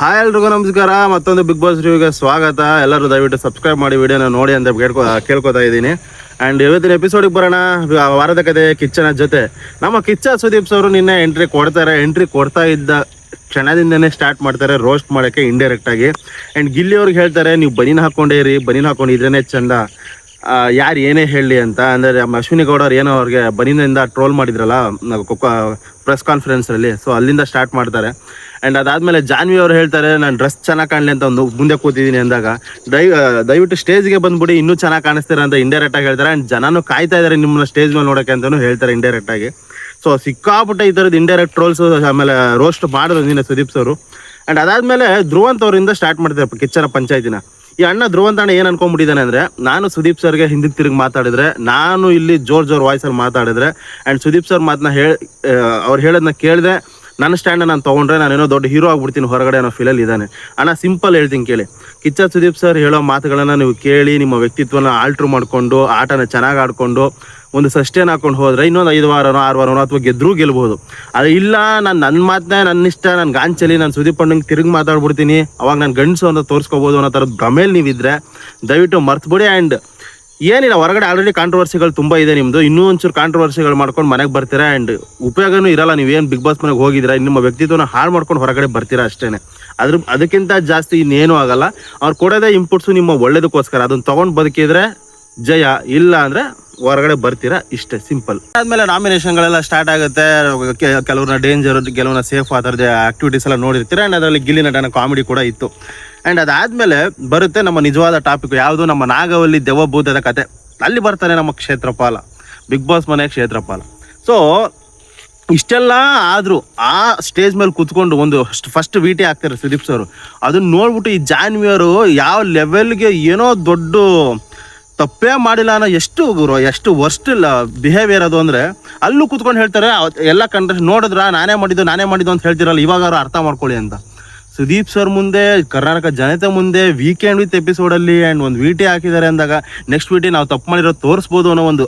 Hi ಎಲ್ರಿಗೂ ನಮಸ್ಕಾರ, ಮತ್ತೊಂದು ಬಿಗ್ ಬಾಸ್ ರಿವ್ಯೂಗೆ ಸ್ವಾಗತ. ಎಲ್ಲರೂ ದಯವಿಟ್ಟು ಸಬ್ಸ್ಕ್ರೈಬ್ ಮಾಡಿ ವಿಡಿಯೋನ ನೋಡಿ ಅಂತ ಕೇಳ್ಕೊ, ಕೇಳ್ಕೊತಾ ಇದ್ದೀನಿ. ಆ್ಯಂಡ್ ಇವತ್ತಿನ ಎಪಿಸೋಡಿಗೆ ಬರೋಣ ವಾರದ ಕತೆ ಕಿಚ್ಚನ ಜೊತೆ. ನಮ್ಮ ಕಿಚ್ಚ ಸುದೀಪ್ ಅವರು ನಿನ್ನೆ ಎಂಟ್ರಿ ಕೊಡ್ತಾರೆ. ಎಂಟ್ರಿ ಕೊಡ್ತಾ ಇದ್ದ ಕ್ಷಣದಿಂದನೇ ಸ್ಟಾರ್ಟ್ ಮಾಡ್ತಾರೆ ರೋಸ್ಟ್ ಮಾಡೋಕ್ಕೆ ಇಂಡೈರೆಕ್ಟಾಗಿ ಆ್ಯಂಡ್ ಗಿಲ್ಲಿ ಅವ್ರಿಗೆ ಹೇಳ್ತಾರೆ, ನೀವು ಬನೀನ್ ಹಾಕ್ಕೊಂಡೇ ಇರಿ ಬನೀನ್ ಹಾಕೊಂಡಿದ್ರೇನೆ ಚಂದ. ಯಾರು ಏನೇ ಹೇಳಲಿ ಅಂತ, ಅಂದರೆ ನಮ್ಮ ಅಶ್ವಿನಿ ಗೌಡರು ಏನೋ ಅವ್ರಿಗೆ ಬನಿನಿಂದ ಟ್ರೋಲ್ ಮಾಡಿದ್ರಲ್ಲ ಪ್ರೆಸ್ ಕಾನ್ಫರೆನ್ಸಲ್ಲಿ ಸೊ ಅಲ್ಲಿಂದ ಸ್ಟಾರ್ಟ್ ಮಾಡ್ತಾರೆ. ಆ್ಯಂಡ್ ಅದಾದಮೇಲೆ ಜಾನ್ವಿ ಅವ್ರು ಹೇಳ್ತಾರೆ, ನಾನು ಡ್ರೆಸ್ ಚೆನ್ನಾಗಿ ಕಾಣಲಿ ಅಂತ ಒಂದು ಮುಂದೆ ಕೂತಿದ್ದೀನಿ ಅಂದಾಗ ದಯ ದಯವಿಟ್ಟು ಸ್ಟೇಜ್ಗೆ ಬಂದ್ಬಿಡಿ, ಇನ್ನೂ ಚೆನ್ನಾಗಿ ಕಾಣಿಸ್ತೀರ ಅಂತ ಇಂಡೈರೆಕ್ಟಾಗಿ ಹೇಳ್ತಾರೆ. ಆ್ಯಂಡ್ ಜನನೂ ಕಾಯ್ತಾ ಇದ್ದಾರೆ ನಿಮ್ಮನ್ನ ಸ್ಟೇಜ್ ಮೇಲೆ ನೋಡೋಕ್ಕೆ ಅಂತಲೂ ಹೇಳ್ತಾರೆ ಇಂಡೈರೆಕ್ಟಾಗಿ ಸೊ ಸಿಕ್ಕಾಪಟ್ಟೆ ಈ ಥರದ್ದು ಇಂಡೈರೆಕ್ಟ್ ಟ್ರೋಲ್ಸು ಆಮೇಲೆ ರೋಸ್ಟ್ ಮಾಡಿದ್ರು ನಿನ್ನೆ ಸುದೀಪ್ ಸರು. ಆ್ಯಂಡ್ ಅದಾದಮೇಲೆ ಧ್ರುವಂತವರಿಂದ ಸ್ಟಾರ್ಟ್ ಮಾಡ್ತಾರೆ ಕಿಚ್ಚರ ಪಂಚಾಯತಿನ. ಈ ಅಣ್ಣ ಧ್ರುವಂತಾಣ ಏನು ಅನ್ಕೊಂಡ್ಬಿಟ್ಟಿದ್ದಾನೆ ಅಂದ್ರೆ, ನಾನು ಸುದೀಪ್ ಸರ್ಗೆ ಹಿಂದಿ ತಿರುಗಿ ಮಾತಾಡಿದ್ರೆ, ನಾನು ಇಲ್ಲಿ ಜೋರ್ ಜೋರ್ ವಾಯ್ಸಲ್ಲಿ ಮಾತಾಡಿದ್ರೆ ಅಂಡ್ ಸುದೀಪ್ ಸರ್ ಮಾತನ್ನ ಹೇಳಿ ಅವ್ರು ಹೇಳೋದನ್ನ ಕೇಳಿದೆ, ನನ್ನ ಸ್ಟ್ಯಾಂಡ್ ನಾನು ತೊಗೊಂಡ್ರೆ ನಾನೇನೋ ದೊಡ್ಡ ಹೀರೋ ಆಗ್ಬಿಡ್ತೀನಿ ಹೊರಗಡೆ ಅನ್ನೋ ಫೀಲಲ್ಲಿ ಇದ್ದಾನೆ. ಅಣ್ಣ ಸಿಂಪಲ್ ಹೇಳ್ತೀನಿ ಕೇಳಿ. ಕಿಚ್ಚ ಸುದೀಪ್ ಸರ್ ಹೇಳೋ ಮಾತುಗಳನ್ನು ನೀವು ಕೇಳಿ, ನಿಮ್ಮ ವ್ಯಕ್ತಿತ್ವನ ಆಲ್ಟ್ರ್ ಮಾಡಿಕೊಂಡು, ಆಟನ ಚೆನ್ನಾಗಿ ಆಡಿಕೊಂಡು, ಒಂದು ಸಷ್ಟೇನ ಹಾಕೊಂಡು ಹೋದರೆ ಇನ್ನೊಂದು ಐದು ವಾರನೋ, ಆರು ವಾರನೋ ಅಥವಾ ಗೆದ್ದರೂ ಗೆಲ್ಬೋದು ಅದು ಇಲ್ಲ, ನಾನು ನನ್ನ ಮಾತನ್ನ ನನ್ನ ಇಷ್ಟ ನನ್ನ ಗಾಂಚಲಿ, ನಾನು ಸುದೀಪ್ ಅಣ್ಣಂಗೆ ತಿರುಗಿ ಮಾತಾಡ್ಬಿಡ್ತೀನಿ, ಅವಾಗ ನಾನು ಗಂಡಸು ಅಂತ ತೋರಿಸ್ಕೋಬೋದು ಅನ್ನೋ ಥರದ ಭ್ರಮೇಲಿ ನೀವಿದ್ರೆ ದಯವಿಟ್ಟು ಮರ್ತ್ಬಿಡಿ ಆ್ಯಂಡ್ ಏನಿಲ್ಲ, ಹೊರಗಡೆ ಆಲ್ರೆಡಿ ಕಾಂಟ್ರವರ್ಸಿಗಳು ತುಂಬ ಇದೆ ನಿಮ್ಮದು ಇನ್ನೂ ಒಂಚೂರು ಕಾಂಟ್ರವರ್ಸಿಗಳು ಮಾಡ್ಕೊಂಡು ಮನೆಗೆ ಬರ್ತೀರಾ ಆ್ಯಂಡ್ ಉಪಯೋಗನೂ ಇರಲ್ಲ, ನೀವೇನು ಬಿಗ್ ಬಾಸ್ ಮನೆಗೆ ಹೋಗಿದ್ದೀರಾ ನಿಮ್ಮ ವ್ಯಕ್ತಿತ್ವನ ಹಾಳು ಮಾಡ್ಕೊಂಡು ಹೊರಗಡೆ ಬರ್ತೀರಾ ಅಷ್ಟೇ ಅದ್ರ, ಅದಕ್ಕಿಂತ ಜಾಸ್ತಿ ಇನ್ನೇನು ಆಗಲ್ಲ. ಅವ್ರು ಕೊಡೋದೇ ಇಂಪುಟ್ಸು ನಿಮ್ಮ ಒಳ್ಳೇದಕ್ಕೋಸ್ಕರ ಅದನ್ನ ತೊಗೊಂಡು ಬದುಕಿದ್ರೆ ಜಯ, ಇಲ್ಲ ಅಂದ್ರೆ ಹೊರಗಡೆ ಬರ್ತೀರಾ ಇಷ್ಟೇ ಸಿಂಪಲ್ ಆದ್ಮೇಲೆ ನಾಮಿನೇಷನ್ಗಳೆಲ್ಲ ಸ್ಟಾರ್ಟ್ ಆಗುತ್ತೆ. ಕೆಲವ್ರನ್ನ ಡೇಂಜರ್ ಕೆಲವ್ರನ್ನ ಸೇಫ್ ಆ ಥರದ ಆಕ್ಟಿವಿಟೀಸ್ ಎಲ್ಲ ನೋಡಿರ್ತೀರ? ಆ್ಯಂಡ್ ಅದರಲ್ಲಿ ಗಿಲ್ಲಿ ನಟನ ಕಾಮಿಡಿ ಕೂಡ ಇತ್ತು. ಆ್ಯಂಡ್ ಅದಾದಮೇಲೆ ಬರುತ್ತೆ ನಮ್ಮ ನಿಜವಾದ ಟಾಪಿಕ್ ಯಾವುದು? ನಮ್ಮ ನಾಗವಲ್ಲಿ ದೆವ್ವಭೂತದ ಕತೆ. ಅಲ್ಲಿ ಬರ್ತಾನೆ ನಮ್ಮ ಕ್ಷೇತ್ರಪಾಲ. ಬಿಗ್ ಬಾಸ್ ಮನೆ ಕ್ಷೇತ್ರಪಾಲ. ಸೊ ಇಷ್ಟೆಲ್ಲ ಆದರೂ ಆ ಸ್ಟೇಜ್ ಮೇಲೆ ಕುತ್ಕೊಂಡು ಒಂದು ಫಸ್ಟ್ ವಿಟಿ ಆಗ್ತಾರೆ ಸುದೀಪ್ ಸರ್. ಅದನ್ನ ನೋಡ್ಬಿಟ್ಟು ಈ ಜಾನ್ವಿಯರು ಯಾವ ಲೆವೆಲ್ಗೆ ಏನೋ ದೊಡ್ಡ ತಪ್ಪೇ ಮಾಡಿಲ್ಲ ಅನ್ನೋ ಎಷ್ಟು ಗುರು, ಎಷ್ಟು ವರ್ಸ್ಟ್ ಬಿಹೇವಿಯರ್ ಅದು ಅಂದರೆ ಅಲ್ಲೂ ಕುತ್ಕೊಂಡು ಹೇಳ್ತಾರೆ ಎಲ್ಲ ಕಂಡ್ರೆ ನೋಡಿದ್ರ? ನಾನೇ ಮಾಡಿದ್ದು ನಾನೇ ಮಾಡಿದ್ದು ಅಂತ ಹೇಳ್ತಿರಲ್ಲ, ಇವಾಗ ಅವರು ಅರ್ಥ ಮಾಡ್ಕೊಳ್ಳಿ ಅಂತ. ಸುದೀಪ್ ಸರ್ ಮುಂದೆ, ಕರ್ನಾಟಕ ಜನತೆ ಮುಂದೆ ವೀಕೆಂಡ್ ವಿತ್ ಎಪಿಸೋಡಲ್ಲಿ ಆ್ಯಂಡ್ ಒಂದು ವೀಟಿ ಹಾಕಿದ್ದಾರೆ ಅಂದಾಗ ನೆಕ್ಸ್ಟ್ ವೀಟಿ ನಾವು ತಪ್ಪು ಮಾಡಿರೋದು ತೋರಿಸ್ಬೋದು ಅನ್ನೋ ಒಂದು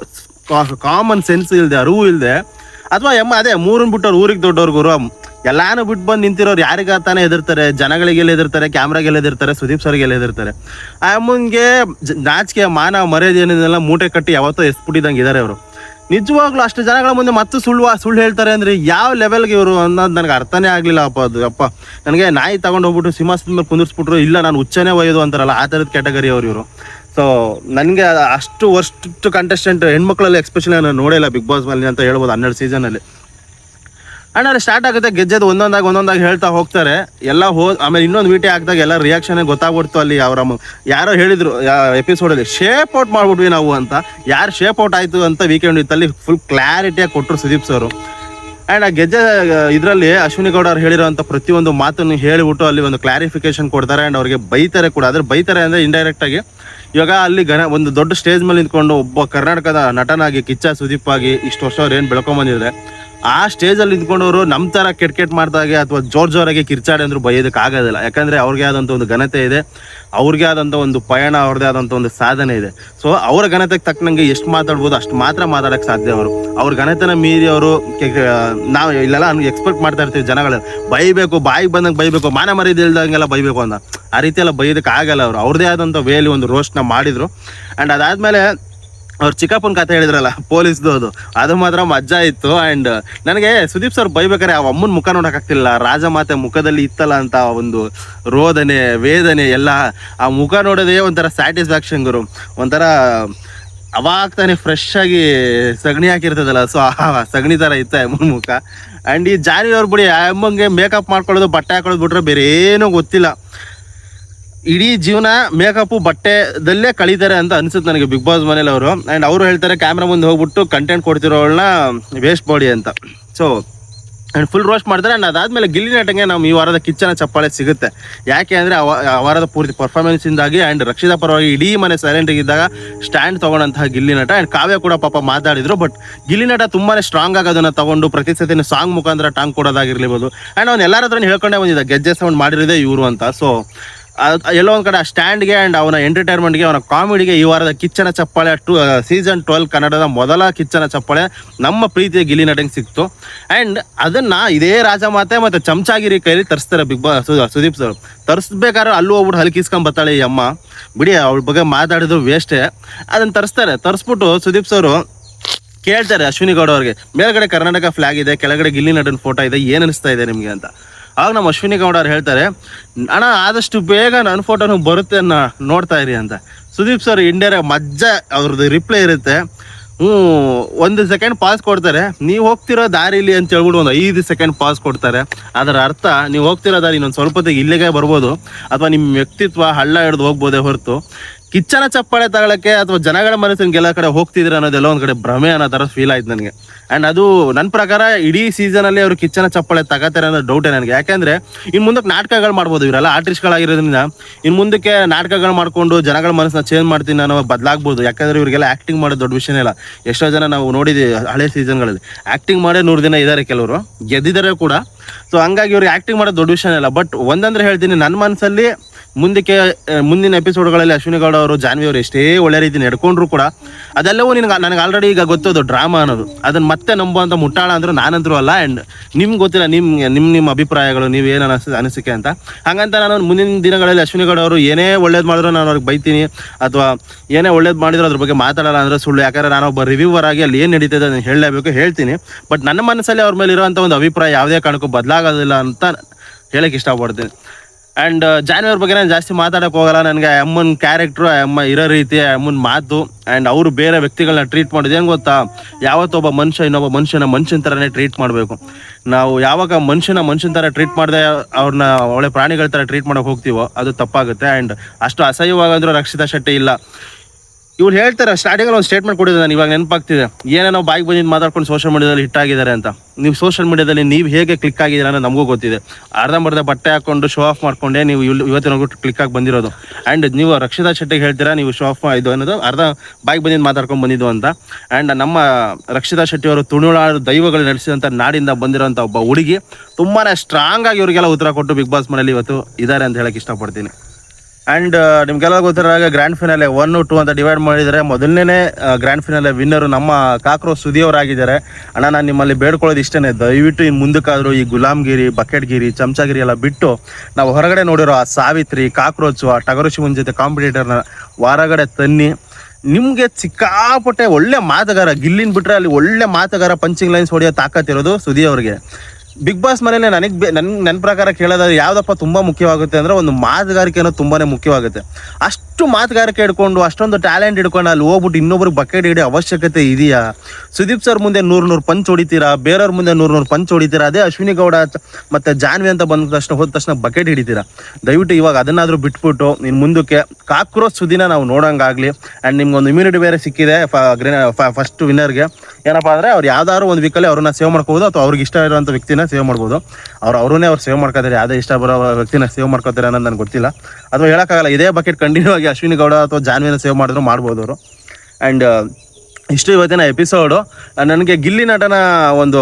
ಕಾಮನ್ ಸೆನ್ಸ್ ಇಲ್ಲದೆ ಅರಿವು ಇಲ್ಲದೆ ಅಥವಾ ಎಮ್ಮ, ಅದೇ ಮೂರನ್ ಬಿಟ್ಟವ್ರು ಊರಿಗೆ ದೊಡ್ಡವ್ರಿಗೂ ಎಲ್ಲಾನು ಬಿಟ್ಟು ಬಂದು ನಿಂತಿರೋರು ಯಾರಿಗ ತಾನೇ ಎದುರ್ತಾರೆ ಜನಗಳಿಗೆ ಎದುರ್ತಾರೆ ಕ್ಯಾಮ್ರಾಗೆಲ್ಲ ಎದುರ್ತಾರೆ ಸುದೀಪ್ ಸರ್ಗೆಲ್ಲ ಎದುರ್ತಾರೆ ಆ ಅಮ್ಮನಿಗೆ ನಾಚಿಕೆ, ಮಾನ, ಮರ್ಯಾದೆ ಏನಿದೆಲ್ಲ ಮೂಟೆ ಕಟ್ಟಿ ಯಾವತ್ತೋ ಎಸ್ಬಿಟ್ಟಿದ್ದಂಗೆ ಇದ್ದಾರೆ ಅವರು. ನಿಜವಾಗ್ಲೂ ಅಷ್ಟು ಜನಗಳ ಮುಂದೆ ಮತ್ತೆ ಸುಳ್ಳು ಸುಳ್ಳು ಹೇಳ್ತಾರೆ ಅಂದ್ರೆ ಯಾವ ಲೆವೆಲ್ಗೆ ಇವರು ಅನ್ನೋದು ನನಗೆ ಅರ್ಥನೇ ಆಗಲಿಲ್ಲ ಅಪ್ಪ ಅದು. ಅಪ್ಪ, ನನಗೆ ನಾಯಿ ತಗೊಂಡು ಹೋಗ್ಬಿಟ್ಟು ಸಿಂಹಾಸನದ ಮೇಲೆ ಕುಂದಿರ್ಸ್ಬಿಟ್ರು, ಇಲ್ಲ ನಾನು ಹುಚ್ಚನೇ ಒಯ್ಯೋದು ಅಂತಾರಲ್ಲ, ಆ ಥರದ ಕ್ಯಾಟಗರಿ ಅವ್ರು ಇವರು. ಸೊ ನನಗೆ ಅಷ್ಟು ವರ್ಸ್ಟ್ ಕಂಟೆಸ್ಟೆಂಟ್ ಹೆಣ್ಮಕ್ಳಲ್ಲಿ ಎಕ್ಸ್ಪೆಷಲಿ ನಾನು ನೋಡಿಲ್ಲ ಬಿಗ್ ಬಾಸ್ ಮೇಲೆ ಅಂತ ಹೇಳ್ಬೋದು ಹನ್ನೆರಡು ಸೀಸನಲ್ಲಿ ಅಣ್ಣ ಸ್ಟಾರ್ಟ್ ಆಗುತ್ತೆ, ಗೆಜ್ಜೆದು ಒಂದೊಂದಾಗಿ ಒಂದೊಂದಾಗಿ ಹೇಳ್ತಾ ಹೋಗ್ತಾರೆ. ಎಲ್ಲ ಹೋ, ಆಮೇಲೆ ಇನ್ನೊಂದು ಮೀಟಿ ಹಾಕಿದಾಗ ಎಲ್ಲ ರಿಯಾಕ್ಷನ್ ಗೊತ್ತಾಗ್ಬಿಡ್ತು ಅಲ್ಲಿ ಅವರ ಯಾರೋ ಹೇಳಿದ್ರು ಎಪಿಸೋಡಲ್ಲಿ ಶೇಪ್ ಔಟ್ ಮಾಡ್ಬಿಟ್ವಿ ನಾವು ಅಂತ. ಯಾರು ಶೇಪ್ ಔಟ್ ಆಯಿತು ಅಂತ ವೀಕೆಂಡ್ ಇತ್ತಲ್ಲಿ ಫುಲ್ ಕ್ಲಾರಿಟಿಯಾಗಿ ಕೊಟ್ಟರು ಸುದೀಪ್ ಸರ್. ಆ್ಯಂಡ್ ಆ ಗೆಜ್ಜೆ, ಇದರಲ್ಲಿ ಅಶ್ವಿನಿ ಗೌಡ ಅವ್ರು ಹೇಳಿರೋಂಥ ಪ್ರತಿಯೊಂದು ಮಾತನ್ನು ಹೇಳಿಬಿಟ್ಟು ಅಲ್ಲಿ ಒಂದು ಕ್ಲಾರಿಫಿಕೇಶನ್ ಕೊಡ್ತಾರೆ. ಆ್ಯಂಡ್ ಅವ್ರಿಗೆ ಬೈತಾರೆ ಕೂಡ. ಆದರೆ ಬೈತಾರೆ ಅಂದರೆ ಇಂಡೈರೆಕ್ಟಾಗಿ ಇವಾಗ ಅಲ್ಲಿ ಗಣ, ಒಂದು ದೊಡ್ಡ ಸ್ಟೇಜ್ ಮೇಲೆ ನಿಂತ್ಕೊಂಡು ಒಬ್ಬ ಕರ್ನಾಟಕದ ನಟನಾಗಿ, ಕಿಚ್ಚ ಸುದೀಪ್ ಆಗಿ ಇಷ್ಟು ವರ್ಷ ಅವ್ರು ಏನು ಬೆಳ್ಕೊಂಬಂದಿದ್ರೆ ಆ ಸ್ಟೇಜಲ್ಲಿ ನಿಂತ್ಕೊಂಡವರು ನಮ್ಮ ಥರ ಕೆಟ್ಟ ಕೆಟ್ಟ ಮಾಡ್ದಾಗೆ ಅಥವಾ ಜೋರ್ ಜೋರಾಗಿ ಕಿರ್ಚಾಡಿ ಅಂದ್ರೂ ಬೈಯೋದಕ್ಕೆ ಆಗೋದಿಲ್ಲ. ಯಾಕಂದರೆ ಅವ್ರಿಗೆ ಆದಂಥ ಒಂದು ಘನತೆ ಇದೆ, ಅವ್ರಿಗೆ ಆದಂಥ ಒಂದು ಪಯಣ ಅವ್ರದೇ ಆದಂಥ ಒಂದು ಸಾಧನೆ ಇದೆ. ಸೊ ಅವರ ಘನತೆಗೆ ತಕ್ಕನಂಗೆ ಎಷ್ಟು ಮಾತಾಡ್ಬೋದು, ಅಷ್ಟು ಮಾತ್ರ ಮಾತಾಡೋಕ್ಕೆ ಸಾಧ್ಯ ಅವರು. ಅವ್ರ ಘನತೆನ ಮೀರಿ ಅವರು ನಾವು ಇಲ್ಲೆಲ್ಲ ಎಕ್ಸ್ಪೆಕ್ಟ್ ಮಾಡ್ತಾ ಇರ್ತೀವಿ ಜನಗಳು. ಬೈಬೇಕು, ಬಾಯಿಗೆ ಬಂದಂಗೆ ಬೈಬೇಕು, ಮಾನ ಮರ್ಯಾದೆ ಇಲ್ದಂಗೆಲ್ಲ ಬೈಬೇಕು ಅಂತ ಆ ರೀತಿ ಎಲ್ಲ ಬೈಯೋದಕ್ಕೆ ಆಗಲ್ಲ ಅವರು. ಅವ್ರದೇ ಆದಂಥ ವೇಲಿ ಒಂದು ರೋಸ್ಟ್ನ ಮಾಡಿದ್ರು. ಆ್ಯಂಡ್ ಅದಾದಮೇಲೆ ಅವ್ರು ಚಿಕ್ಕಪ್ಪನ ಕತೆ ಹೇಳಿದ್ರಲ್ಲ, ಪೊಲೀಸ್ದು ಅದು. ಅದು ಮಾತ್ರ ಮಜ್ಜಾ ಇತ್ತು ಆ್ಯಂಡ್ ನನಗೆ ಸುದೀಪ್ ಸರ್ ಬೈಬೇಕಾರೆ ಆ ಅಮ್ಮನ ಮುಖ ನೋಡೋಕ್ಕಾಗ್ತಿಲ್ಲ ರಾಜಮಾತೆ ಮುಖದಲ್ಲಿ ಇತ್ತಲ್ಲ ಅಂತ ಒಂದು ರೋದನೆ, ವೇದನೆ ಎಲ್ಲ, ಆ ಮುಖ ನೋಡೋದೇ ಒಂಥರ ಸ್ಯಾಟಿಸ್ಫ್ಯಾಕ್ಷನ್ ಗುರು. ಒಂಥರ ಅವಾಗ ತಾನೆ ಫ್ರೆಶ್ ಆಗಿ ಸಗಣಿ ಹಾಕಿರ್ತದಲ್ಲ ಸೊ ಸಗಣಿ ಥರ ಇತ್ತು ಅಮ್ಮನ ಮುಖ. ಆ್ಯಂಡ್ ಈ ಜಾನಿ ಅವ್ರು ಬಿಡಿ ಅಮ್ಮಂಗೆ ಮೇಕಪ್ ಮಾಡ್ಕೊಳ್ಳೋದು, ಬಟ್ಟೆ ಹಾಕೊಳ್ಳೋದು ಬಿಟ್ರೆ ಬೇರೆ ಏನೂ ಗೊತ್ತಿಲ್ಲ. ಇಡೀ ಜೀವನ ಮೇಕಪ್ ಬಟ್ಟೆದಲ್ಲೇ ಕಳೀತಾರೆ ಅಂತ ಅನ್ಸುತ್ತೆ ನನಗೆ ಬಿಗ್ ಬಾಸ್ ಮನೇಲಿ ಅವರು. ಆ್ಯಂಡ್ ಅವರು ಹೇಳ್ತಾರೆ ಕ್ಯಾಮ್ರಾ ಮುಂದೆ ಹೋಗ್ಬಿಟ್ಟು ಕಂಟೆಂಟ್ ಕೊಡ್ತಿರೋಳನ್ನ ವೇಸ್ಟ್ ಬಾಡಿ ಅಂತ. ಸೊ ಆ್ಯಂಡ್ ಫುಲ್ ರೋಸ್ಟ್ ಮಾಡಿದ್ರೆ ಆ್ಯಂಡ್ ಅದಾದಮೇಲೆ ಗಿಲ್ಲಿ ನಟಂಗೆ ನಾವು ಈ ವಾರದ ಕಿಚ್ಚನ ಚಪ್ಪಾಳೆ ಸಿಗುತ್ತೆ. ಯಾಕೆ ಅಂದರೆ ಆ ವಾರದ ಪೂರ್ತಿ ಪರ್ಫಾರ್ಮೆನ್ಸಿಂದಾಗಿ ಆ್ಯಂಡ್ ರಕ್ಷಿತಾ ಪರವಾಗಿ ಇಡೀ ಮನೆ ಸೈಲೆಂಟ್ ಇದ್ದಾಗ ಸ್ಟ್ಯಾಂಡ್ ತೊಗೊಂಡಂತಹ ಗಿಲ್ಲಿ ನಟ. ಆ್ಯಂಡ್ ಕಾವ್ಯ ಕೂಡ ಪಾಪ ಮಾತಾಡಿದ್ರು ಬಟ್ ಗಿಲ್ಲಿ ನಟ ತುಂಬಾ ಸ್ಟ್ರಾಂಗ್ ಆಗಿ ಅದನ್ನು ತಗೊಂಡು ಪ್ರತಿ ಸತಿನ ಸಾಂಗ್ ಮುಖಾಂತರ ಟಾಂಗ್ ಕೊಡೋದಾಗಿರ್ಲಿಬೋದು. ಆ್ಯಂಡ್ ಅವ್ನು ಎಲ್ಲರ ಹತ್ರ ಹೇಳ್ಕೊಂಡೇ ಬಂದಿದ್ದ, ಗೆಜ್ಜೆ ಸೌಂಡ್ ಮಾಡಿರೋದೇ ಇವರು ಅಂತ. ಸೊ ಎಲ್ಲೋ ಒಂದು ಕಡೆ ಆ ಸ್ಟ್ಯಾಂಡ್ಗೆ ಅಂಡ್ ಅವನ ಎಂಟರ್ಟೈನ್ಮೆಂಟ್ಗೆ ಅವನ ಕಾಮಿಡಿಗೆ ಈ ವಾರದ ಕಿಚ್ಚನ ಚಪ್ಪಾಳೆ ಟು ಸೀಸನ್ ಟ್ವೆಲ್ ಕನ್ನಡದ ಮೊದಲ ಕಿಚ್ಚನ ಚಪ್ಪಾಳೆ ನಮ್ಮ ಪ್ರೀತಿಯ ಗಿಲಿ ನಟಂಗೆ ಸಿಕ್ತು. ಅಂಡ್ ಅದನ್ನ ಇದೇ ರಾಜಮಾತೆ ಮತ್ತೆ ಚಮಚಾಗಿರಿ ಕೈಲಿ ತರಿಸ್ತಾರೆ ಬಿಗ್ ಬಾಸ್ ಸುದೀಪ್ ಸರ್. ತರಿಸ್ಬೇಕಾದ್ರೆ ಅಲ್ಲೂ ಹೋಗ್ಬಿಟ್ಟು ಹಲ್ಕಿಸ್ಕೊಂಡು ಬರ್ತಾಳೆ ಈ ಅಮ್ಮ. ಬಿಡಿ, ಅವ್ಳ ಬಗ್ಗೆ ಮಾತಾಡಿದ್ರು ವೇಸ್ಟೇ ಅದನ್ನ ತರಿಸ್ತಾರೆ. ತರಿಸ್ಬಿಟ್ಟು ಸುದೀಪ್ ಸರ್ ಕೇಳ್ತಾರೆ ಅಶ್ವಿನಿ ಗೌಡ ಅವ್ರಿಗೆ, ಮೇಲ್ಗಡೆ ಕರ್ನಾಟಕ ಫ್ಲಾಗ್ ಇದೆ, ಕೆಳಗಡೆ ಗಿಲ್ಲಿ ನಟನ್ ಫೋಟೋ ಇದೆ, ಏನು ಅನಿಸ್ತಾ ಇದೆ ನಿಮಗೆ ಅಂತ. ಆಗ ನಮ್ಮ ಅಶ್ವಿನಿ ಗೌಡ ಅವ್ರು ಹೇಳ್ತಾರೆ, ಅಣ್ಣ, ಆದಷ್ಟು ಬೇಗ ನನ್ನ ಫೋಟೋನು ಬರುತ್ತೆ ಅನ್ನ ನೋಡ್ತಾ ಇರಿ ಅಂತ. ಸುದೀಪ್ ಸರ್ ಇಂಡಿಯಾರ ಮಜ್ಜ ಅವ್ರದ್ದು ರಿಪ್ಲೈ ಇರುತ್ತೆ. ಹ್ಞೂ, ಒಂದು ಸೆಕೆಂಡ್ ಪಾಸ್ ಕೊಡ್ತಾರೆ. ನೀವು ಹೋಗ್ತಿರೋ ದಾರಿಲಿ ಅಂತ ಹೇಳ್ಬಿಟ್ಟು ಒಂದು ಐದು ಸೆಕೆಂಡ್ ಪಾಸ್ ಕೊಡ್ತಾರೆ. ಅದರ ಅರ್ಥ, ನೀವು ಹೋಗ್ತಿರೋ ದಾರಿ ಇನ್ನೊಂದು ಸ್ವಲ್ಪ ಹೊತ್ತಿಗೆ ಇಲ್ಲಿಗೆ ಬರ್ಬೋದು. ಅಥವಾ ನಿಮ್ಮ ವ್ಯಕ್ತಿತ್ವ ಹಳ್ಳ ಹಿಡ್ದು ಹೋಗ್ಬೋದೇ ಹೊರತು. ಕಿಚ್ಚನ ಚಪ್ಪಾಳೆ ತಗೊಳಕ್ಕೆ ಅಥವಾ ಜನಗಳ ಮನಸ್ಸಿನ ಎಲ್ಲ ಕಡೆ ಹೋಗ್ತಿದ್ರೆ ಅನ್ನೋದೆಲ್ಲ ಒಂದ್ ಕಡೆ ಭ್ರಮೆ ಅನ್ನೋ ತರ ಫೀಲ್ ಆಯ್ತು ನನಗೆ. ಅಂಡ್ ಅದು ನನ್ನ ಪ್ರಕಾರ ಇಡೀ ಸೀಸನ್ ಅಲ್ಲಿ ಅವರು ಕಿಚ್ಚನ ಚಪ್ಪಾಳೆ ತಗತಾರೆ ಅನ್ನೋ ಡೌಟೇ ನನಗೆ. ಯಾಕಂದ್ರೆ ಇನ್ ಮುಂದಕ್ಕೆ ನಾಟಕಗಳು ಮಾಡ್ಬೋದು ಇವರೆಲ್ಲ ಆರ್ಟಿಸ್ಟ್ಗಳಾಗಿರೋದ್ರಿಂದ ಇನ್ ಮುಂದಕ್ಕೆ ನಾಟಕಗಳು ಮಾಡ್ಕೊಂಡು ಜನಗಳ ಮನಸ್ಸನ್ನ ಚೇಂಜ್ ಮಾಡ್ತೀನಿ ಅನ್ನೋ ಬದಲಾಗ್ಬೋದು. ಯಾಕಂದ್ರೆ ಇವರಿಗೆಲ್ಲ ಆಕ್ಟಿಂಗ್ ಮಾಡೋದು ದೊಡ್ಡ ವಿಷಯನೇ ಇಲ್ಲ ಎಷ್ಟೋ ಜನ ನಾವು ನೋಡಿದ್ದೀವಿ ಹಳೆ ಸೀಸನ್ಗಳಲ್ಲಿ ಆಕ್ಟಿಂಗ್ ಮಾಡೇ ನೂರು ದಿನ ಇದ್ದಾರೆ ಕೆಲವರು. ಗೆದ್ದಿದ್ದಾರೆ ಕೂಡ. ಸೊ ಹಂಗಾಗಿ ಇವ್ರಿಗೆ ಆಕ್ಟಿಂಗ್ ಮಾಡೋದು ದೊಡ್ಡ ವಿಷಯನೇ ಇಲ್ಲ ಬಟ್ ಒಂದಂದ್ರೆ ಹೇಳ್ತೀನಿ ನನ್ನ ಮನಸ್ಸಲ್ಲಿ ಮುಂದಕ್ಕೆ ಮುಂದಿನ ಎಪಿಸೋಡ್ಗಳಲ್ಲಿ ಅಶ್ವಿನಿ ಗೌಡ ಅವರು, ಜಾನ್ವಿ ಅವರು ಎಷ್ಟೇ ಒಳ್ಳೆ ರೀತಿ ನಡ್ಕೊಂಡ್ರು ಕೂಡ ಅದೆಲ್ಲವೂ ನಿನ್ಗೆ, ನನಗೆ ಆಲ್ರೆಡಿ ಈಗ ಗೊತ್ತದು ಡ್ರಾಮಾ ಅನ್ನೋದು. ಅದನ್ನ ಮತ್ತೆ ನಂಬುವಂತ ಮುಟ್ಟಾಳ ಅಂದರು ನಾನಂತರೂ ಅಲ್ಲ ಅಂಡ್ ನಿಮ್ಗೆ ಗೊತ್ತಿಲ್ಲ ನಿಮ್ಗೆ ನಿಮ್ಮ ನಿಮ್ಮ ಅಭಿಪ್ರಾಯಗಳು, ನೀವು ಏನು ಅನಿಸ್, ಅನಿಸಿಕೆ ಅಂತ. ಹಾಗಂತ ನಾನು ಮುಂದಿನ ದಿನಗಳಲ್ಲಿ ಅಶ್ವಿನಿ ಗೌಡ ಅವರು ಏನೇ ಒಳ್ಳೇದು ಮಾಡಿದ್ರು ನಾನು ಅವ್ರಿಗೆ ಬೈತೀನಿ, ಅಥವಾ ಏನೇ ಒಳ್ಳೇದು ಮಾಡಿದ್ರು ಅದ್ರ ಬಗ್ಗೆ ಮಾತಾಡಲ್ಲ ಅಂದ್ರೆ ಸುಳ್ಳು, ಯಾಕಂದ್ರೆ ನಾನು ಒಬ್ಬ ರಿವ್ಯೂವರ್ ಆಗಿ ಅಲ್ಲಿ ಏನು ನಡೀತದೆ ಅದನ್ನು ಹೇಳಲೇಬೇಕು ಹೇಳ್ತೀನಿ. ಬಟ್ ನನ್ನ ಮನಸ್ಸಲ್ಲಿ ಅವ್ರ ಮೇಲೆ ಇರುವಂಥ ಒಂದು ಅಭಿಪ್ರಾಯ ಯಾವುದೇ ಕಾರಣಕ್ಕೂ ಬದಲಾಗೋದಿಲ್ಲ ಅಂತ ಹೇಳಕ್ಕೆ ಇಷ್ಟಪಡ್ತೀನಿ. ಆ್ಯಂಡ್ ಜಾನ್ವರ್ ಬಗ್ಗೆ ನಾನು ಜಾಸ್ತಿ ಮಾತಾಡಕ್ಕೆ ಹೋಗಲ್ಲ. ನನಗೆ ಅಮ್ಮನ ಕ್ಯಾರೆಕ್ಟ್ರು ಅಮ್ಮ ಇರೋ ರೀತಿ ಅಮ್ಮನ ಮಾತು ಆ್ಯಂಡ್ ಅವರು ಬೇರೆ ವ್ಯಕ್ತಿಗಳನ್ನ ಟ್ರೀಟ್ ಮಾಡೋದು. ಏನು ಗೊತ್ತಾ? ಯಾವತ್ತೊಬ್ಬ ಮನುಷ್ಯ, ಇನ್ನೊಬ್ಬ ಮನುಷ್ಯನ ಮನುಷ್ಯನ ಥರನೇ ಟ್ರೀಟ್ ಮಾಡಬೇಕು. ನಾವು ಯಾವಾಗ ಮನುಷ್ಯನ ಮನುಷ್ಯನ ಥರ ಟ್ರೀಟ್ ಮಾಡದೆ ಅವ್ರನ್ನ ಒಳ್ಳೆ ಪ್ರಾಣಿಗಳ ಥರ ಟ್ರೀಟ್ ಮಾಡೋಕೆ ಹೋಗ್ತೀವೋ, ಅದು ತಪ್ಪಾಗುತ್ತೆ. ಆ್ಯಂಡ್ ಅಷ್ಟು ಅಸಹ್ಯವಾಗಂದ್ರೂ ರಕ್ಷಿತಾ ಶೆಟ್ಟಿ ಇಲ್ಲ. ಇವ್ರು ಹೇಳ್ತಾರೆ ಸ್ಟಾರ್ಟಿಂಗಲ್ಲಿ ಒಂದು ಸ್ಟೇಟ್ಮೆಂಟ್ ಕೊಟ್ಟಿದ್ದೆ ನಾನು ಇವಾಗ ನೆನಪಾಗ್ತಿದೆ. ಏನೇನೋ ಬಾಯಿಗೆ ಬಂದಿದ್ದು ಮಾತಾಡ್ಕೊಂಡು ಸೋಷಿಯಲ್ ಮೀಡಿಯಾದಲ್ಲಿ ಹಿಟ್ ಆಗಿದ್ದಾರೆ ಅಂತ. ನೀವು ಸೋಷಿಯಲ್ ಮೀಡಿಯಾದಲ್ಲಿ ನೀವು ಹೇಗೆ ಕ್ಲಿಕ್ ಆಗಿದ್ದೀರ ಅನ್ನೋದು ನಮಗೂ ಗೊತ್ತಿದೆ. ಅರ್ಧಂಬರ್ಧ ಬಟ್ಟೆ ಹಾಕೊಂಡು ಶೋ ಆಫ್ ಮಾಡ್ಕೊಂಡೆ ನೀವು ಇವತ್ತಿನ ಇವತ್ತಿನವರೆಗೂ ಕ್ಲಿಕ್ ಆಗಿ ಬಂದಿರೋದು. ಆ್ಯಂಡ್ ನೀವು ರಕ್ಷಿತಾ ಶೆಟ್ಟಿಗೆ ಹೇಳ್ತೀರಾ, ನೀವು ಶೋ ಆಫ್ ಇದು ಅನ್ನೋದು ಅರ್ಧ ಬಾಯಿಗೆ ಬಂದಿದ್ದು ಮಾತಾಡ್ಕೊಂಡು ಬಂದಿದ್ದು ಅಂತ. ಆ್ಯಂಡ್ ನಮ್ಮ ರಕ್ಷಿತಾ ಶೆಟ್ಟಿ ಅವರು ತುಳುನಾಡು ದೈವಗಳು ನಡೆಸಿದಂಥ ನಾಡಿಂದ ಬಂದಿರೋಂಥ ಒಬ್ಬ ಹುಡುಗಿ ತುಂಬಾ ಸ್ಟ್ರಾಂಗ್ ಆಗಿ ಇವರಿಗೆಲ್ಲ ಉತ್ತರ ಕೊಟ್ಟು ಬಿಗ್ ಬಾಸ್ ಮನೇಲಿ ಇವತ್ತು ಇದ್ದಾರೆ ಅಂತ ಹೇಳಕ್ಕೆ ಇಷ್ಟಪಡ್ತೀನಿ. ಆ್ಯಂಡ್ ನಿಮ್ಗೆಲ್ಲ ಗೊತ್ತಿರೋ ಹಾಗೆ ಗ್ರ್ಯಾಂಡ್ ಫಿನಾಲೆ ಒನ್ ಟು ಅಂತ ಡಿವೈಡ್ ಮಾಡಿದರೆ ಮೊದಲನೇ ಗ್ರ್ಯಾಂಡ್ ಫಿನಾಲೆ ವಿನ್ನರು ನಮ್ಮ ಕಾಕ್ರೋ ಸುದಿಯವರಾಗಿದ್ದಾರೆ ಅಣ್ಣ, ನಾನು ನಿಮ್ಮಲ್ಲಿ ಬೇಡ್ಕೊಳ್ಳೋದು ಇಷ್ಟೇ ದಯವಿಟ್ಟು ಇನ್ನು ಮುಂದಕ್ಕಾದರೂ ಈ ಗುಲಾಮ್ಗಿರಿ, ಬಕೆಟ್ಗಿರಿ, ಚಮಚಾಗಿರಿ ಎಲ್ಲ ಬಿಟ್ಟು ನಾವು ಹೊರಗಡೆ ನೋಡಿರೋ ಆ ಸಾವಿತ್ರಿ, ಕಾಕ್ರೋಚು, ಆ ಟಗರುಶಿ ಜೊತೆ ಕಾಂಪಿಟೇಟರ್ನ ಹೊರಗಡೆ ತನ್ನಿ. ನಿಮಗೆ ಸಿಕ್ಕಾಪಟ್ಟೆ ಒಳ್ಳೆ ಮಾತುಗಾರ, ಗಿಲ್ಲಿನ ಬಿಟ್ಟರೆ ಅಲ್ಲಿ ಒಳ್ಳೆ ಮಾತುಗಾರ ಪಂಚಿಂಗ್ ಲೈನ್ಸ್ ಹೊಡೆಯೋ ತಾಕತ್ತಿರೋದು ಸುದಿ ಅವ್ರಿಗೆ. ಬಿಗ್ ಬಾಸ್ ಮನೇಲಿ ನನಗೆ ನನ್ ನನ್ನ ಪ್ರಕಾರ ಕೇಳೋದಾದ್ರೆ ಯಾವುದಪ್ಪ ತುಂಬ ಮುಖ್ಯವಾಗುತ್ತೆ ಅಂದ್ರೆ ಒಂದು ಮಾತುಗಾರಿಕೆ ಅನ್ನೋದು ತುಂಬಾನೇ ಮುಖ್ಯವಾಗುತ್ತೆ. ಅಷ್ಟು ಮಾತುಗಾರಿಕೆ ಹಿಡ್ಕೊಂಡು, ಅಷ್ಟೊಂದು ಟ್ಯಾಲೆಂಟ್ ಹಿಡ್ಕೊಂಡು ಅಲ್ಲಿ ಹೋಗ್ಬಿಟ್ಟು ಇನ್ನೊಬ್ರಿಗೆ ಬಕೆಟ್ ಹಿಡಿಯೋ ಅವಶ್ಯಕತೆ ಇದೆಯಾ? ಸುದೀಪ್ ಸರ್ ಮುಂದೆ ನೂರು ನೂರು ಪಂಚ್ ಹೊಡಿತೀರಾ? ಬೇರೆಯವ್ರ ಮುಂದೆ ನೂರು ನೂರು ಪಂಚ್ ಹೊಡಿತೀರಾ? ಅದೇ ಅಶ್ವಿನಿ ಗೌಡ ಮತ್ತು ಜಾನ್ವಿ ಅಂತ ಬಂದ ತಕ್ಷಣ ಹೋದ ತಕ್ಷಣ ಬಕೆಟ್ ಹಿಡಿತೀರಾ? ದಯವಿಟ್ಟು ಇವಾಗ ಅದನ್ನಾದರೂ ಬಿಟ್ಬಿಟ್ಟು ಇನ್ನು ಮುಂದಕ್ಕೆ ಕಾಕ್ರೋಚ್ ಸುದಿನ ನಾವು ನೋಡೋಂಗಾಗಲಿ. ಆ್ಯಂಡ್ ನಿಮ್ಗೊಂದು ಇಮ್ಯುನಿಟಿ ಬೇರೆ ಸಿಕ್ಕಿದೆ. ಫಸ್ಟ್ ವಿನ್ನರ್ಗೆ ಏನಪ್ಪಾ ಅಂದ್ರೆ ಅವ್ರು ಯಾವ್ದಾದ್ರು ಒಂದು ವೀಕಲ್ಲಿ ಅವ್ರನ್ನ ಸೇವ್ ಮಾಡ್ಕೋಬೋದು ಅಥವಾ ಅವ್ರಿಗೆ ಇಷ್ಟ ಇರುವಂಥ ವ್ಯಕ್ತಿನ ಸೇವ್ ಮಾಡ್ಬೋದು. ಅವ್ರು ಅವರನ್ನೇ ಅವ್ರು ಸೇವ್ ಮಾಡ್ಕೋತಾರೆ, ಯಾವುದೇ ಇಷ್ಟ ಬರೋ ವ್ಯಕ್ತಿನ ಸೇವ್ ಮಾಡ್ಕೋತಾರೆ ಅನ್ನೋದು ನನಗೆ ಗೊತ್ತಿಲ್ಲ. ಅಥವಾ ಹೇಳೋಕ್ಕಾಗಲ್ಲ, ಇದೇ ಬಕೆಟ್ ಕಂಟಿನ್ಯೂ ಆಗಿ ಅಶ್ವಿನಿ ಗೌಡ ಅಥವಾ ಜಾನ್ವಿನ ಸೇವ್ ಮಾಡಿದ್ರು ಮಾಡ್ಬೋದು ಅವರು. ಆ್ಯಂಡ್ ಇಷ್ಟು ಇವತ್ತಿನ ಎಪಿಸೋಡು ನನಗೆ ಗಿಲ್ಲಿ ನಟನ ಒಂದು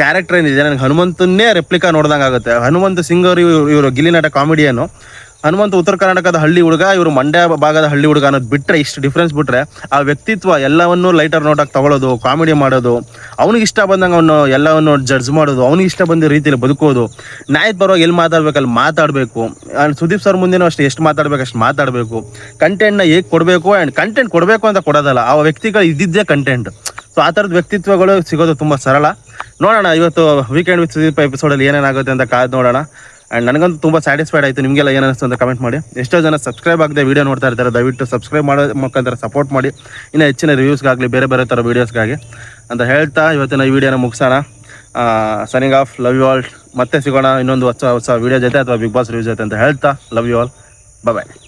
ಕ್ಯಾರೆಕ್ಟರ್ ಏನಿದೆ, ನನಗೆ ಹನುಮಂತನ್ನೇ ರೆಪ್ಲಿಕಾ ನೋಡ್ದಂಗೆ ಆಗುತ್ತೆ ಹನುಮಂತ ಸಿಂಗ್ ಅವರು ಇವರು ಗಿಲ್ಲಿ ನಟ ಕಾಮಿಡಿಯನ್ನು ಹನುಮಂತ ಉತ್ತರ ಕರ್ನಾಟಕದ ಹಳ್ಳಿ ಹುಡುಗ, ಇವರು ಮಂಡ್ಯ ಭಾಗದ ಹಳ್ಳಿ ಹುಡುಗ ಅನ್ನೋದು ಬಿಟ್ಟರೆ ಇಷ್ಟು ಡಿಫ್ರೆನ್ಸ್ ಬಿಟ್ಟರೆ ಆ ವ್ಯಕ್ತಿತ್ವ ಎಲ್ಲವನ್ನೂ ಲೈಟರ್ ನೋಟಾಗಿ ತಗೊಳ್ಳೋದು ಕಾಮಿಡಿ ಮಾಡೋದು, ಅವನಿಗೆ ಇಷ್ಟ ಬಂದಂಗೆ ಅವನು ಎಲ್ಲವನ್ನು ಜಡ್ಜ್ ಮಾಡೋದು, ಅವನಿಗೆ ಇಷ್ಟ ಬಂದ ರೀತಿಯಲ್ಲಿ ಬದುಕೋದು. ನ್ಯಾಯದ ಪರವಾಗಿ ಎಲ್ಲಿ ಮಾತಾಡ್ಬೇಕು, ಅಲ್ಲಿ ಮಾತಾಡಬೇಕು. ಆ್ಯಂಡ್ ಸುದೀಪ್ ಸರ್ ಮುಂದೆನೂ ಅಷ್ಟೇ, ಎಷ್ಟು ಮಾತಾಡ್ಬೇಕು, ಅಷ್ಟು ಮಾತಾಡಬೇಕು. ಕಂಟೆಂಟ್ನ ಹೇಗೆ ಕೊಡಬೇಕು ಆ್ಯಂಡ್ ಕಂಟೆಂಟ್ ಕೊಡಬೇಕು ಅಂತ ಕೊಡೋದಲ್ಲ, ಆ ವ್ಯಕ್ತಿಗಳು ಇದ್ದಿದ್ದೇ ಕಂಟೆಂಟ್ ಸೊ ಆ ಥರದ ವ್ಯಕ್ತಿತ್ವಗಳು ಸಿಗೋದು ತುಂಬ ಸರಳ. ನೋಡೋಣ, ಇವತ್ತು ವೀಕೆಂಡ್ ವಿತ್ ಸುದೀಪ್ ಎಪಿಸೋಡಲ್ಲಿ ಏನೇನಾಗುತ್ತೆ ಅಂತ ಕಾದು ನೋಡೋಣ. ಆ್ಯಂಡ್ ನನಗಂತೂ ತುಂಬ ಸ್ಯಾಟಿಸ್ಫೈಡ್ ಆಯಿತು. ನಿಮಗೆಲ್ಲ ಏನು ಅನಿಸ್ತು ಅಂತ ಕಮೆಂಟ್ ಮಾಡಿ. ಎಷ್ಟೋ ಜನ ಸಬ್ಸ್ಕ್ರೈಬ್ ಆಗದೆ ವೀಡಿಯೋ ನೋಡ್ತಾ ಇರ್ತಾರೆ. ದಯವಿಟ್ಟು ಸಬ್ಸ್ಕ್ರೈಬ್ ಮಾಡೋ ಮುಖಾಂತರ ಸಪೋರ್ಟ್ ಮಾಡಿ. ಇನ್ನು ಹೆಚ್ಚಿನ ರಿವ್ಯೂಸ್ಗಾಗಲಿ ಬೇರೆ ಬೇರೆ ಥರ ವೀಡಿಯೋಸ್ಗಾಗಿ ಅಂತ ಹೇಳ್ತಾ ಇವತ್ತಿನ ಈ ವಿಡಿಯೋನ ಮುಗಿಸೋಣ. Signing off love you all ಮತ್ತೆ ಸಿಗೋಣ ಇನ್ನೊಂದು ಹೊಸ ಹೊಸ ವೀಡಿಯೋ ಜೊತೆ ಅಥವಾ ಬಿಗ್ ಬಾಸ್ ರಿವ್ಯೂ ಜೊತೆ ಅಂತ ಹೇಳ್ತಾ. Love you all bye